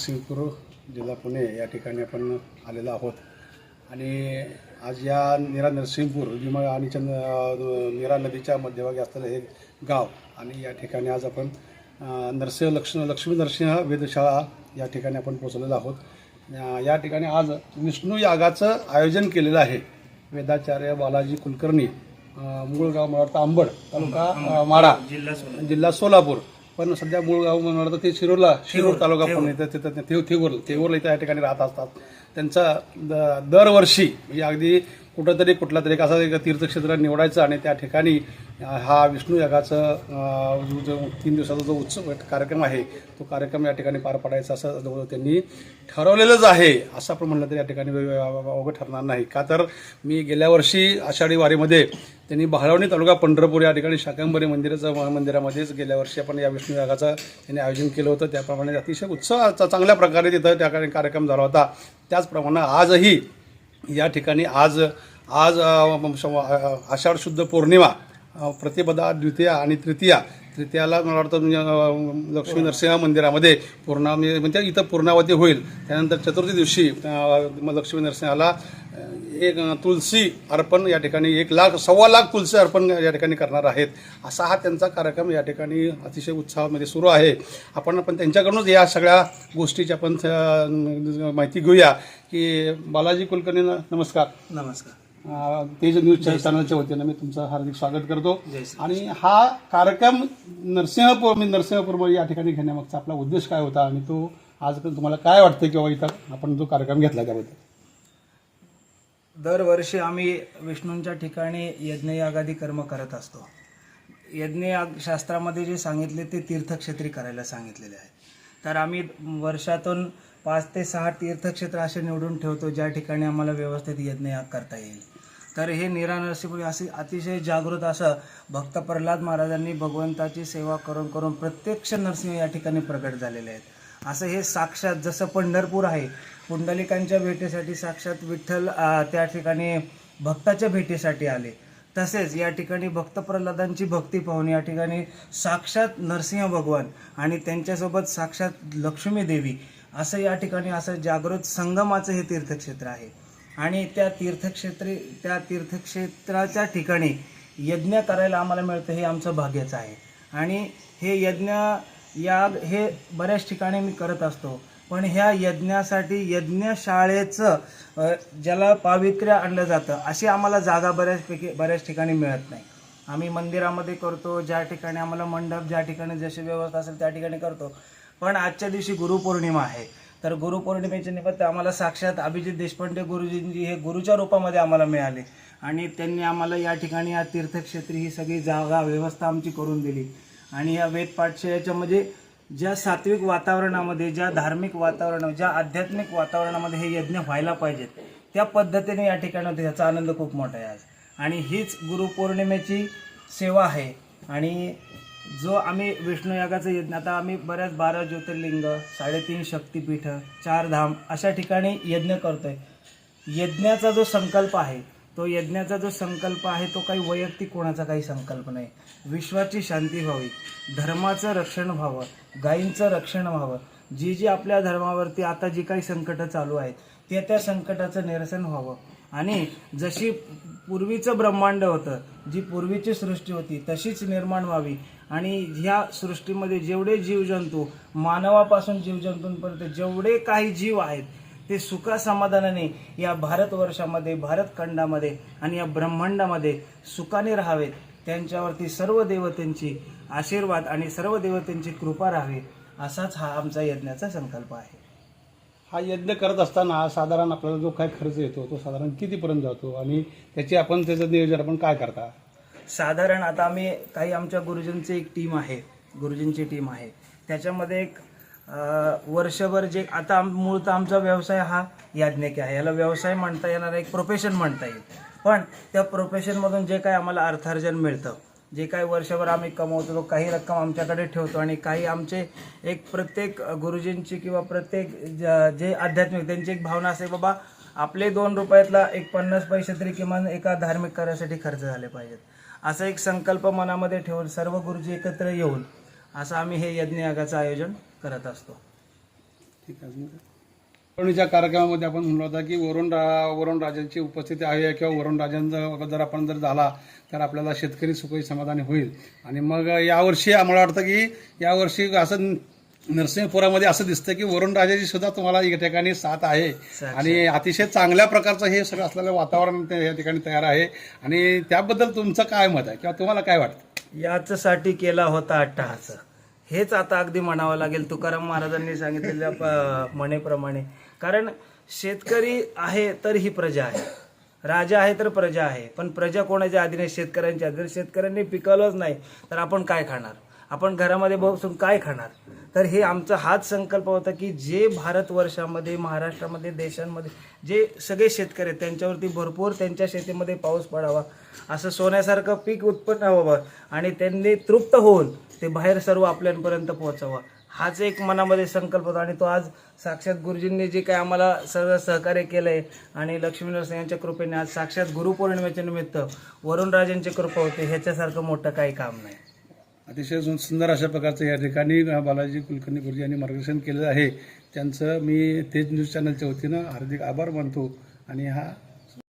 नरसिंहपूर जिल्हा पुणे या ठिकाणी आपण आलेलो आहोत. आणि आज या निरा नरसिंहपूर विमा आणि चंद निरा नदीच्या मध्यभागी असलेलं हे गाव आणि या ठिकाणी आज आपण नरसिंह लक्ष लक्ष्मी नरसिंह वेधशाळा या ठिकाणी आपण पोचलेलो आहोत. या ठिकाणी आज विष्णू यागाचं आयोजन केलेलं आहे. वेदाचार्य बालाजी कुलकर्णी मूळ गाव मला वाटतं आंबड तालुका माडा जिल्हा सोलापूर. पण सध्या मूळ गाव म्हणून वाटतं ते शिरूरला शिरूर तालुका पण इथं तिथं थेऊर थेऊरला इथं या ठिकाणी राहत असतात. त्यांचा द- दरवर्षी म्हणजे अगदी कुठंतरी कुठला तरी एक असा एक तीर्थक्षेत्र निवडायचं आणि त्या ठिकाणी हा विष्णू यागाचं जो तीन दिवसाचा जो उत्सव कार्यक्रम आहे तो कार्यक्रम या ठिकाणी पार पाडायचा असं त्यांनी ठरवलेलंच आहे. असं आपण म्हणलं तरी या ठिकाणी अवघड ठरणार नाही. का तर मी गेल्या वर्षी आषाढी वारीमध्ये त्यांनी बहाळवणी तालुका पंढरपूर या ठिकाणी शाकंबरी मंदिराचं मंदिरामध्येच गेल्या वर्षी आपण या विष्णू यागाचं त्यांनी आयोजन केलं होतं. त्याप्रमाणे अतिशय उत्साहाचा चांगल्या प्रकारे तिथं त्या कार्यक्रम झाला होता. त्याचप्रमाणे आजही या ठिकाणी आज आज आषाढ शुद्ध पौर्णिमा प्रतिपदा द्वितीया आणि तृतीया. तृतीयाला मला वाटतं म्हणजे, लक्ष्मी नरसिंह मंदिरामध्ये पूर्णा म्हणजे इथं पूर्णावती होईल. त्यानंतर चतुर्थी दिवशी लक्ष्मी नरसिंहाला एक तुलसी अर्पण या ठिकाणी एक लाख सव्वा लाख तुलसी अर्पण या ठिकाणी करणार आहेत. असा हा त्यांचा कार्यक्रम या ठिकाणी अतिशय उत्साहामध्ये सुरू आहे. आपण आपण त्यांच्याकडूनच या सगळ्या गोष्टीची आपण माहिती घेऊया. की बालाजी कुलकर्णी नमस्कार. नमस्कार. तेज न्यूज चॅनलच्या वतीनं मी तुमचं हार्दिक स्वागत करतो. आणि हा कार्यक्रम नरसिंहपूर मी नरसिंहपूर या ठिकाणी घेण्यामागचा आपला उद्देश काय होता आणि तो आज तुम्हाला काय वाटतं किंवा इथं आपण जो कार्यक्रम घेतला त्याबद्दल? दरवर्षी आम्ही विष्णूंच्या ठिकाणी यज्ञयागादी कर्म करत असतो. यज्ञयाग शास्त्रामध्ये जे सांगितले ते तीर्थक्षेत्री करायला सांगितलेले आहे. तर आम्ही वर्षातून पाच ते सहा तीर्थक्षेत्र असे निवडून ठेवतो ज्या ठिकाणी आम्हाला व्यवस्थित यज्ञयाग करता येईल. तर हे निरा नरसिंहपुरी असे अतिशय जागृत असं भक्त प्रल्हाद महाराजांनी भगवंताची सेवा करून करून प्रत्यक्ष नरसिंह या ठिकाणी प्रगट झालेले आहेत. असं हे साक्षात जसं पंढरपूर आहे पुंडलिकांच्या भेटीसाठी साक्षात विठ्ठल त्या ठिकाणी भक्ताच्या भेटीसाठी आले. तसेच या ठिकाणी भक्त प्रल्हादांची भक्ती पाहून या ठिकाणी साक्षात नरसिंह भगवान आणि त्यांच्यासोबत साक्षात लक्ष्मी देवी असं या ठिकाणी असं जागृत संगमाचं हे तीर्थक्षेत्र आहे. आणि त्या तीर्थक्षेत्री त्या तीर्थक्षेत्राच्या ठिकाणी यज्ञ करायला आम्हाला मिळतं हे आमचं भाग्याचं आहे. आणि हे यज्ञ याग हे बऱ्याच ठिकाणी मी करत असतो. पण ह्या यज्ञासाठी यज्ञशाळेचं ज्याला पावित्र्य आणलं जातं अशी आम्हाला जागा बऱ्याचपैकी बऱ्याच ठिकाणी मिळत नाही. आम्ही मंदिरामध्ये करतो ज्या ठिकाणी आम्हाला मंडप ज्या ठिकाणी जशी व्यवस्था असेल त्या ठिकाणी करतो. पण आजच्या दिवशी गुरुपौर्णिमा आहे. तर गुरुपौर्णिमेच्या निमित्त आम्हाला साक्षात अभिजित देशपांडे गुरुजींजी हे गुरुच्या रूपामध्ये आम्हाला मिळाले. आणि त्यांनी आम्हाला या ठिकाणी या तीर्थक्षेत्री ही सगळी जागा व्यवस्था आमची करून दिली. आणि या वेदपाठच्या याच्यामध्ये म्हणजे ज्या सात्विक वातावरणामध्ये ज्या धार्मिक वातावरण ज्या आध्यात्मिक वातावरणामध्ये हे यज्ञ व्हायला पाहिजेत त्या पद्धतीने या ठिकाणी याचा ह्याचा आनंद खूप मोठा आहे आज. आणि हीच गुरुपौर्णिमेची सेवा आहे. आणि जो आम्ही विष्णू यागाचं यज्ञ आता आम्ही बऱ्याच बारा ज्योतिर्लिंग साडेतीन शक्तिपीठ चार धाम अशा ठिकाणी यज्ञ करतोय. यज्ञाचा जो संकल्प आहे तो यज्ञाचा जो संकल्प आहे तो काही वैयक्तिक कोणाचा काही संकल्प नाही. विश्वाची शांती व्हावी धर्माचं रक्षण व्हावं गायींचं रक्षण व्हावं. जी जी आपल्या धर्मावरती आता जी काही संकटं चालू आहेत त्या त्या संकटाचं निरसन व्हावं. आणि जशी पूर्वीचं ब्रह्मांड होतं जी पूर्वीची सृष्टी होती तशीच निर्माण व्हावी. आणि ह्या सृष्टीमध्ये जेवढे जीवजंतू मानवापासून जीवजंतूंपर्यंत जेवढे काही जीव आहेत ते सुखा समाधानाने या भारतवर्षामध्ये भारतखंडामध्ये आणि या ब्रह्मांडामध्ये सुखाने राहावेत. त्यांच्यावरती सर्व देवतेंची आशीर्वाद आणि सर्व देवतेंची कृपा राहावी असाच हा आमचा यज्ञाचा संकल्प आहे. हा यज्ञ करत असताना साधारण आपल्याला जो काय खर्च येतो तो साधारण कितीपर्यंत जातो? आणि त्याची आपण त्याचं नियोजन आपण काय करता? साधारण आता आम्ही काही आमच्या गुरुजींची एक टीम आहे गुरुजींची टीम आहे. त्याच्यामध्ये एक वर्षभर जे आता मूळतः आमचा व्यवसाय हा याज्ञिक आहे. याला व्यवसाय म्हणता येणार एक प्रोफेशन म्हणता येईल. पण त्या प्रोफेशनमधून जे काही आम्हाला अर्थार्जन मिळतं जे काही वर्षभर आम्ही कमवतो तो काही रक्कम आमच्याकडे ठेवतो आणि काही आमचे एक प्रत्येक गुरुजींची किंवा प्रत्येक जे आध्यात्मिक त्यांची एक भावना असते बाबा आपले दोन रुपयातला एक पन्नास पैसे तरी किमान एका धार्मिक कार्यासाठी खर्च झाले पाहिजेत. असा एक संकल्प मनामध्ये ठेवून सर्व गुरुजी एकत्र येऊन असं आम्ही हे यज्ञ यागाचं आयोजन करत असतो. ठीक आहे? वरुणीच्या कार्यक्रमामध्ये आपण म्हणलो होता की वरुण रा वरुण राजांची उपस्थिती आहे किंवा वरुण राजांचा जर आपण जर झाला तर आपल्याला शेतकरी सुखी समाधानी होईल. आणि मग यावर्षी आम्हाला वाटतं की यावर्षी असं नरसिंहपुरामध्ये असं दिसतं की वरुण राजाची सुद्धा तुम्हाला या ठिकाणी साथ आहे. आणि अतिशय चांगल्या प्रकारचं हे सगळं असलेलं वातावरण या ठिकाणी तयार आहे. आणि त्याबद्दल तुमचं काय मत आहे? किंवा तुम्हाला काय वाटतं? याचसाठी केला होता अट्टहास. हेच आता अगदी म्हणावं लागेल. तुकाराम महाराजांनी सांगितलेल्या प- म्हणेप्रमाणे. कारण शेतकरी आहे तर ही प्रजा आहे. राजा आहे तर प्रजा आहे. पण प्रजा कोणाच्या अधीन आहे शेतकऱ्यांच्या अधीन. जर शेतकऱ्यांनी पिकवलंच नाही. तर आपण काय खाणार? आपण घरामध्ये बसून काय खाणार? तर हे आमचा हाच संकल्प होता की जे भारतवर्षामध्ये महाराष्ट्रामध्ये देशांमध्ये जे सगळे शेतकरी आहेत त्यांच्यावरती भरपूर त्यांच्या शेतीमध्ये पाऊस पडावा असं सोन्यासारखं पीक उत्पन्न व्हावं आणि त्यांनी तृप्त होऊन ते बाहेर सर्व आपल्यापर्यंत पोहोचावं. हाच एक मनामध्ये संकल्प होता आणि तो आज साक्षात गुरुजींनी जे काही आम्हाला सर्व सहकार्य केलं आहे आणि लक्ष्मीनरसिंह यांच्या कृपेने आज साक्षात गुरुपौर्णिमेच्या निमित्त वरुणराजांची कृपा होते ह्याच्यासारखं मोठं काही काम नाही. अतिशय सु- सुंदर अशा प्रकारचं या ठिकाणी बालाजी कुलकर्णी गुरुजी यांनी मार्गदर्शन केलेलं आहे. त्यांचं मी तेज न्यूज चॅनलच्या वतीनं हार्दिक आभार मानतो आणि हा